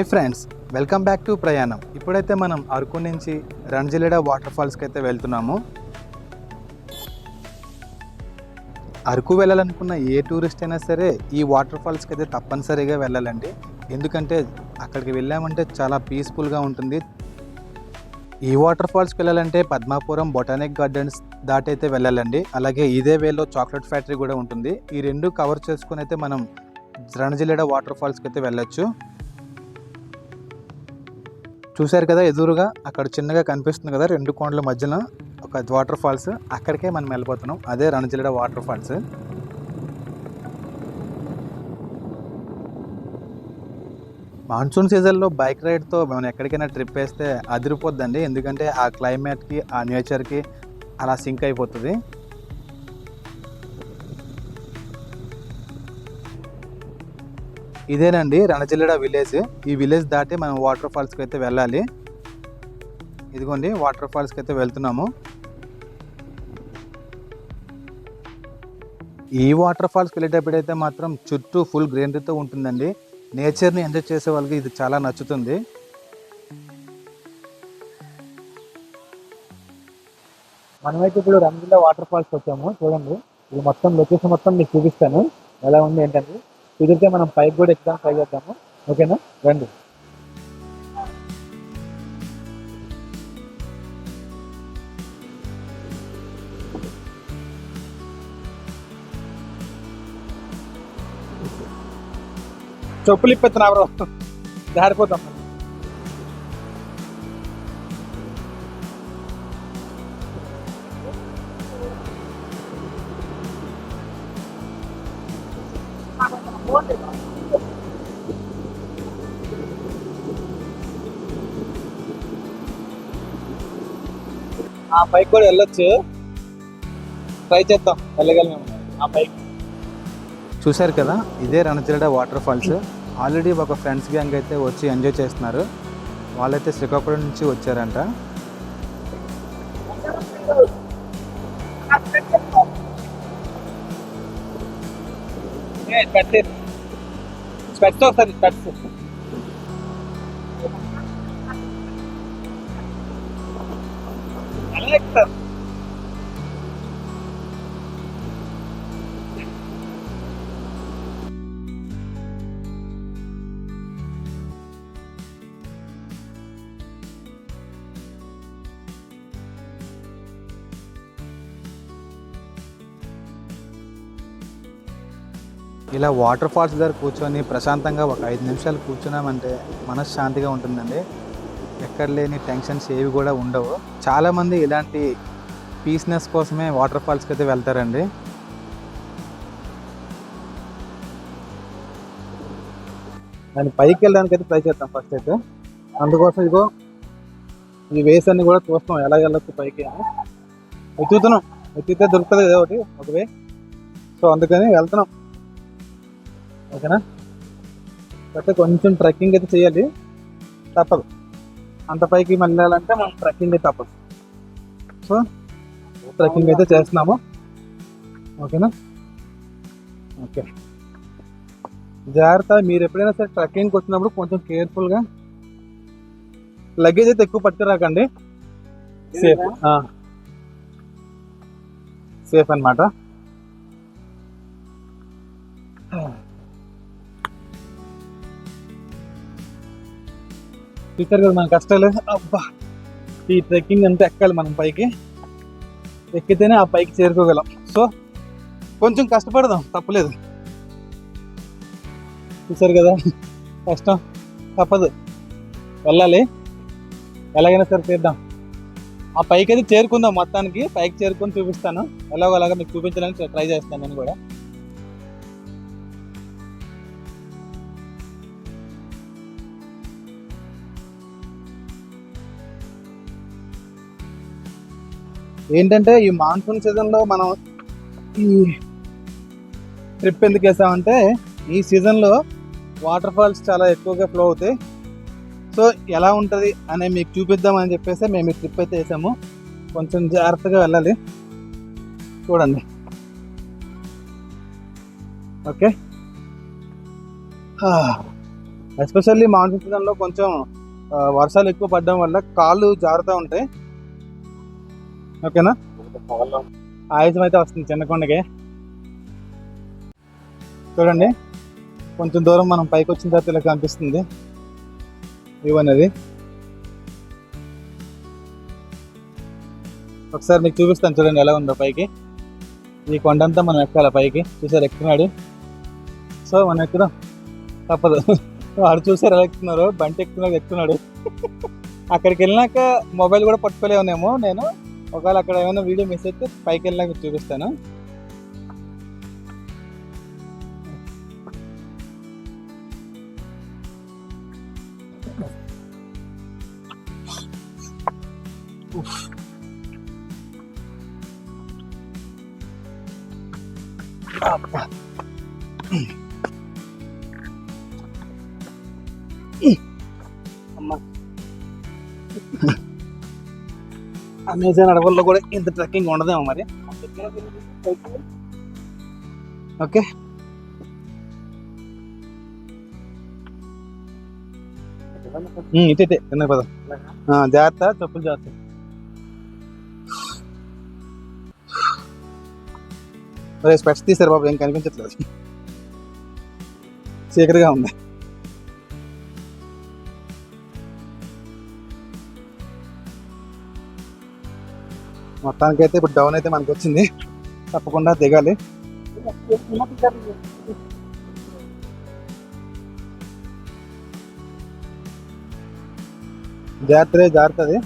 Hi friends welcome back to ప్రయాణం. ఇప్పుడైతే మనం అరకు నుంచి రణజిలేడ వాటర్ ఫాల్స్కి అయితే వెళ్తున్నాము. అరకు వెళ్ళాలనుకున్న ఏ టూరిస్ట్ అయినా సరే ఈ వాటర్ ఫాల్స్కి అయితే తప్పనిసరిగా వెళ్ళాలండి. ఎందుకంటే అక్కడికి వెళ్ళామంటే చాలా పీస్ఫుల్గా ఉంటుంది. ఈ వాటర్ ఫాల్స్కి వెళ్ళాలంటే పద్మాపురం బొటానిక్ గార్డెన్స్ దాటైతే వెళ్ళాలండి. అలాగే ఇదే వేలో చాక్లెట్ ఫ్యాక్టరీ కూడా ఉంటుంది. ఈ రెండు కవర్ చేసుకుని అయితే మనం రణజిలేడ వాటర్ ఫాల్స్కి అయితే వెళ్ళొచ్చు. చూశారు కదా ఎదురుగా? అక్కడ చిన్నగా కనిపిస్తుంది కదా రెండు కొండల మధ్యన ఒక వాటర్ ఫాల్స్. అక్కడికే మనం వెళ్ళిపోతున్నాం అదే రణజిల్లడ వాటర్ ఫాల్స్. మాన్సూన్ సీజన్లో బైక్ రైడ్తో మనం ఎక్కడికైనా ట్రిప్ వేస్తే అదిరిపోద్దండి. ఎందుకంటే ఆ క్లైమేట్కి ఆ నేచర్కి అలా సింక్ అయిపోతుంది. ఇదేనండి రణజిల్లెడ విలేజ్. ఈ విలేజ్ దాటి మనం వాటర్ ఫాల్స్కి అయితే వెళ్ళాలి. ఇదిగోండి వాటర్ ఫాల్స్కి అయితే వెళ్తున్నాము. ఈ వాటర్ ఫాల్స్కి వెళ్ళేటప్పుడు అయితే మాత్రం చుట్టూ ఫుల్ గ్రీనరీతో ఉంటుందండి. నేచర్ని ఎంజాయ్ చేసే వాళ్ళకి ఇది చాలా నచ్చుతుంది. మనమైతే ఇప్పుడు రంజిల్లా వాటర్ ఫాల్స్ వచ్చాము. చూడండి ఇది మొత్తం లొకేషన్ మొత్తం మీకు చూపిస్తాను. ఎలా ఉంది ఏంటంటే కుదిరితే మనం పైకి కూడా ఎక్కుదాం ట్రై చేద్దాము. ఓకేనా? రండి. చెప్పులు ఇప్పిస్తున్నా బ్రో జారిపోతాం ఆ పైకి కూడా వెళ్ళొచ్చు. ట్రై చేద్దాం. వెళ్ళగలిగాము ఆ పైకి. చూశారు కదా? ఇదే రణచిరడ వాటర్ ఫాల్స్. ఆల్రెడీ ఒక ఫ్రెండ్స్ గ్యాంగ్ అయితే వచ్చి ఎంజాయ్ చేస్తున్నారు. వాళ్ళైతే శ్రీకాకుళం నుంచి వచ్చారంట. స్పెట్స్ వస్తుంది స్పెట్స్. ఇలా వాటర్ ఫాల్స్ దగ్గర కూర్చొని ప్రశాంతంగా ఒక ఐదు నిమిషాలు కూర్చున్నామంటే మనశ్శాంతిగా ఉంటుందండి. ఎక్కడ లేని టెన్షన్స్ ఏవి కూడా ఉండవు. చాలామంది ఇలాంటి పీస్నెస్ కోసమే వాటర్ ఫాల్స్కి అయితే వెళ్తారండి. దాన్ని పైకి వెళ్ళడానికి అయితే ట్రై చేద్దాం ఫస్ట్ అయితే. అందుకోసం ఇదిగో ఈ వేస్ అన్ని కూడా చూస్తాం ఎలా వెళ్ళొచ్చు పైకి అని. ఎత్తుతున్నాం. ఎత్తితే దొరుకుతుంది కదా ఒకటి ఒక వే. సో అందుకని వెళ్తున్నాం. ఓకేనా? అయితే కొంచెం ట్రెక్కింగ్ అయితే చేయాలి. తప్పదు. అంత పైకి వెళ్ళాలంటే మనం ట్రెక్కింగ్ అయితే తప్పదు. సో ట్రెక్కింగ్ అయితే చేస్తున్నాము. ఓకేనా? ఓకే. జాగ్రత్త మీరు ఎప్పుడైనా సరే ట్రెక్కింగ్కి వచ్చినప్పుడు కొంచెం కేర్ఫుల్గా లగేజ్ అయితే ఎక్కువ పట్టుకురాకండి. సేఫ్. సేఫ్ అన్నమాట. చూసారు కదా మన కష్టాలు. అబ్బా! ఈ ట్రెక్కింగ్ అంతా ఎక్కాలి మనం పైకి. ఎక్కితేనే ఆ పైకి చేరుకోగలం. సో కొంచెం కష్టపడదాం తప్పలేదు. చూసారు కదా? కష్టం తప్పదు. వెళ్ళాలి. ఎలాగైనా సరే తీద్దాం ఆ పైకి అయితే చేరుకుందాం మొత్తానికి. పైకి చేరుకొని చూపిస్తాను. ఎలాగో అలాగా మీకు చూపించడానికి ట్రై చేస్తాను నేను కూడా. ఏంటంటే ఈ మాన్సూన్ సీజన్లో మనం ఈ ట్రిప్ ఎందుకు వేసామంటే ఈ సీజన్లో వాటర్ ఫాల్స్ చాలా ఎక్కువగా ఫ్లో అవుతాయి. సో ఎలా ఉంటుంది అని మీకు చూపిద్దామని చెప్పేసి మేము ఈ ట్రిప్ అయితే వేసాము. కొంచెం జాగ్రత్తగా వెళ్ళాలి. చూడండి. ఓకే. ఎస్పెషల్లీ మాన్సూన్ సీజన్లో కొంచెం వర్షాలు ఎక్కువ పడడం వల్ల కాళ్ళు జారుతూ ఉంటాయి. ఓకేనా? ఆయుధం అయితే వస్తుంది చిన్న కొండకి. చూడండి కొంచెం దూరం మనం పైకి వచ్చిన తర్వాత ఇలా కనిపిస్తుంది అనేది. ఒకసారి మీకు చూపిస్తాను చూడండి ఎలా ఉందో పైకి. ఈ కొండంతా మనం ఎక్కాలి పైకి. చూసారు ఎక్కుతున్నాడు సో మనం ఎక్కుదాం. తప్పదు. వాడు చూసారు ఎలా ఎక్కుతున్నారు? బంటి ఎక్కుతున్నాడు ఎక్కుతున్నాడు. అక్కడికి వెళ్ళినాక మొబైల్ కూడా పట్టుకోలేమేమో నేను. ఒకవేళ అక్కడ ఏమైనా వీడియో మిస్ అయితే పైకి వెళ్ళినాక మీకు చూపిస్తాను అబ్బా. అమెజాన్ అడవుల్లో కూడా ఇంత ట్రెక్కింగ్ ఉండదేమో మరి. ఓకే ఉమ్, ఇటు ఇటే పద జాగ్రత్త చెప్పులు జాగ్రత్త. ఒరే స్పెట్స్ తీసారు బాబు ఏం కనిపించట్లేదు. చీకటిగా ఉంది. మొత్తానికి అయితే ఇప్పుడు డౌన్ అయితే మనకు వచ్చింది తప్పకుండా దిగాలి. జాగ్రత్త జారుతుంది.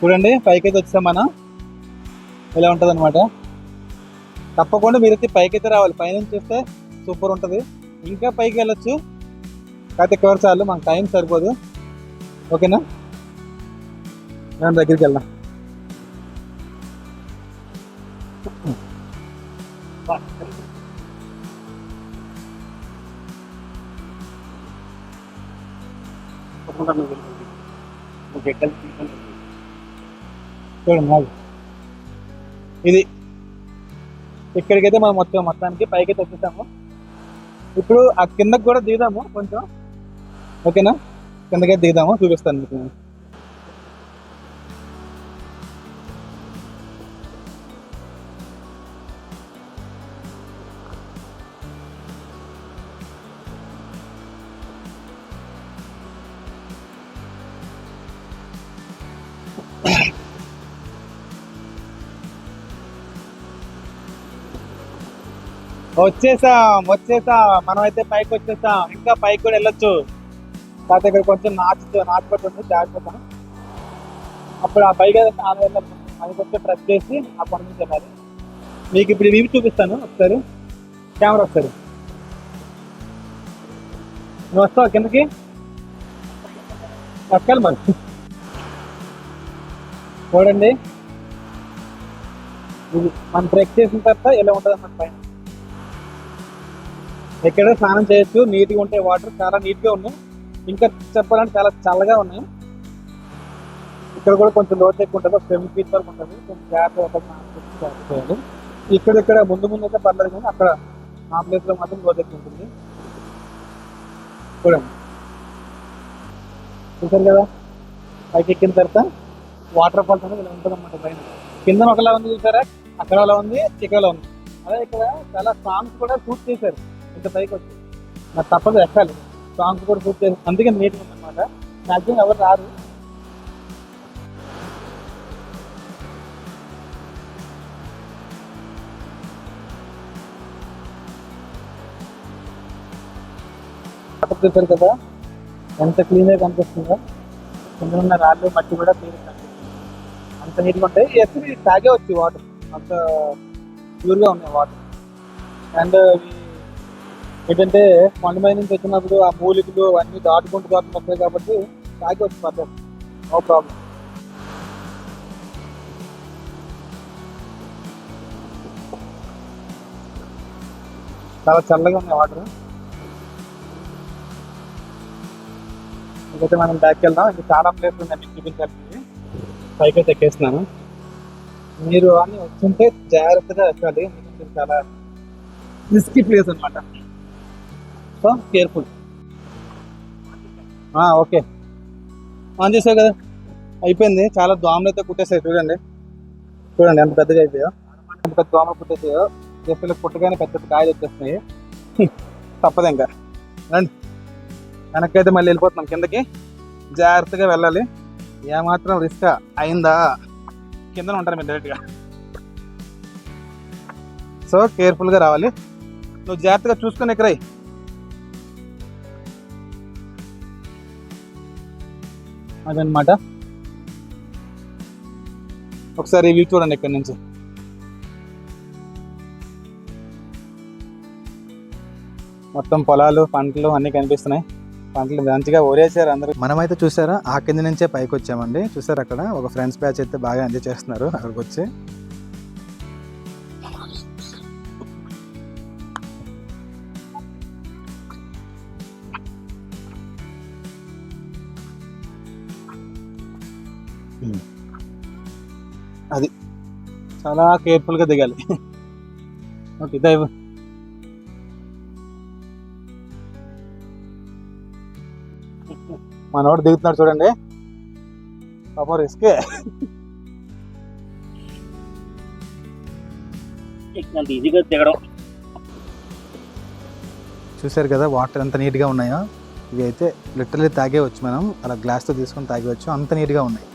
చూడండి పైకి అయితే వచ్చాం మనం. ఇలా ఉంటుంది అనమాట తప్పకుండా మీరైతే పైకి అయితే రావాలి. పైనుంచి చూస్తే సూపర్ ఉంటుంది. ఇంకా పైకి వెళ్ళొచ్చు. కాకపోతే కవర్ చాలు మాకు టైం సరిపోదు. ఓకేనా? నేను దగ్గరికి వెళ్దాం. చూడండి ఇది ఇక్కడికైతే మనం మొత్తం మొత్తానికి పైకి తెచ్చేసాము ఇప్పుడు ఆ కిందకి కూడా దిగుదాము కొంచెం. ఓకేనా? కిందకే దిగుదాము? చూపిస్తాను మీకు నేను. వచ్చేసాం వచ్చేసాం. మనం అయితే పైకి వచ్చేసాం. ఇంకా పైకి కూడా వెళ్ళొచ్చు. కాకపోతే దగ్గర కొంచెం నాచు నాచు ఉంది జాగ్రత్త అప్పుడు ఆ పైగా అయితే ఆమె అది కొంచెం ట్రక్ చేసి ఆ కొండ నుంచి మీకు ఇప్పుడు ఇవి చూపిస్తాను ఒకసారి. కెమెరా ఒకసారి. నువ్వు వస్తావు కిందకి? ఎక్కాలి మరి చూడండి. ఇది మనం ట్రెక్ చేసిన తర్వాత ఇలా ఉంటుంది అన్నమాట పైన. ఎక్కడ స్నానం చేయొచ్చు నీట్గా ఉంటాయి వాటర్ చాలా నీట్గా ఉన్నాయి ఇంకా చెప్పాలంటే చాలా చల్లగా ఉన్నాయి. ఇక్కడ కూడా కొంచెం లోతు ఎక్కువ ఉంటుంది. ఒక సెవెన్ ఫీట్ వరకు ఉంటుంది. కొంచెం జాగ్రత్తగా ఇక్కడ ఇక్కడ ముందు ముందు అయితే పర్లేదు కానీ అక్కడ ఆ ప్లేస్లో మాత్రం లోతు ఎక్కువ ఉంటుంది. చూడండి. చూసారు కదా? పైకి ఎక్కిన తర్వాత వాటర్ ఫాల్స్ అనేది ఇలా ఉంటుంది అన్నమాట పైన. కింద ఒకలా ఉంది చూసారా? అక్కడ అలా ఉంది ఇక్కడ ఉంది. అదే ఇక్కడ చాలా సాంగ్స్ కూడా షూట్ చేశారు. ఇంత పైకి వచ్చి. నాకు తప్పదు ఎక్కాలి. సాంగ్స్ కూడా పూర్తి అందుకే నీట్ ఉంది అనమాట మ్యాక్సిమం ఎవరు రారు? వాటర్ కదా? ఎంత క్లీన్గా కనిపిస్తుందో. కింద ఉన్న రాళ్ళు మట్టి కూడా క్లీన్ కనిపిస్తుంది. అంత నీట్గా ఉంటాయి. తాగే తాగేవచ్చు వాటర్ అంత ప్యూర్గా ఉన్నాయి వాటర్ అండ్ ఏంటంటే కొండమై నుంచి వచ్చినప్పుడు ఆ మూలికలు అవన్నీ దాటుకుంటూ దాటుకుంటూ వస్తాయి కాబట్టి వచ్చి పర్లేదు. నో ప్రాబ్లం చాలా చల్లగా ఉన్నాయి వాటర్. ఇంకైతే మనం బ్యాక్ వెళ్దాం. ఇంకా చాలా ప్లేస్ ఉన్నాయి మీకు చూపించాల్సింది పైకి అయితే ఎక్కేస్తున్నాను. మీరు అన్ని వస్తుంటే జాగ్రత్తగా వెళ్ళాలి చాలా రిస్కీ ప్లేస్ అనమాట సో కేర్ఫుల్. ఓకే. ఆన్ చేసావు కదా? అయిపోయింది. చాలా దోమలు అయితే కుట్టేసాయి. చూడండి. చూడండి ఎంత పెద్దగా అయిపోయాయో. ఎంత పెద్ద దోమలు కుట్టేసాయో. జస్ట్ ఇలా పుట్టగానే పెద్ద పెద్ద కాయలు వచ్చేస్తున్నాయి. తప్పదు ఇంకా. రండి. వెనక్కి అయితే మళ్ళీ వెళ్ళిపోతున్నాం. కిందకి జాగ్రత్తగా వెళ్ళాలి. ఏమాత్రం రిస్క్ అయిందా? కిందనే ఉంటారు మీరు డైరెక్ట్గా. సో కేర్ఫుల్గా రావాలి. నువ్వు జాగ్రత్తగా చూసుకుని ఎక్కరాయి. అదనమాట. ఒకసారి వ్యూ చూడండి ఇక్కడ నుంచి. మొత్తం పొలాలు పంటలు అన్నీ కనిపిస్తున్నాయి. పంటలు మంచిగా ఓరేసారు అందరూ. మనమైతే చూసారా ఆ కింద నుంచే పైకి వచ్చామండి చూసారు అక్కడ? ఒక ఫ్రెండ్స్ బ్యాచ్ అయితే బాగా ఎంజాయ్ చేస్తున్నారు అక్కడికి వచ్చి అది చాలా కేర్ఫుల్గా దిగాలి. ఓకే దైవ. మనోడు దిగుతున్నాడు చూడండి. పాపం రిస్కే ఈజీగా దిగడం. చూశారు కదా వాటర్ ఎంత నీట్గా ఉన్నాయో? ఇవి అయితే లిటరల్లీ తాగేవచ్చు మనం. అలా గ్లాస్తో తీసుకొని తాగేవచ్చు. అంత నీట్గా ఉన్నాయి.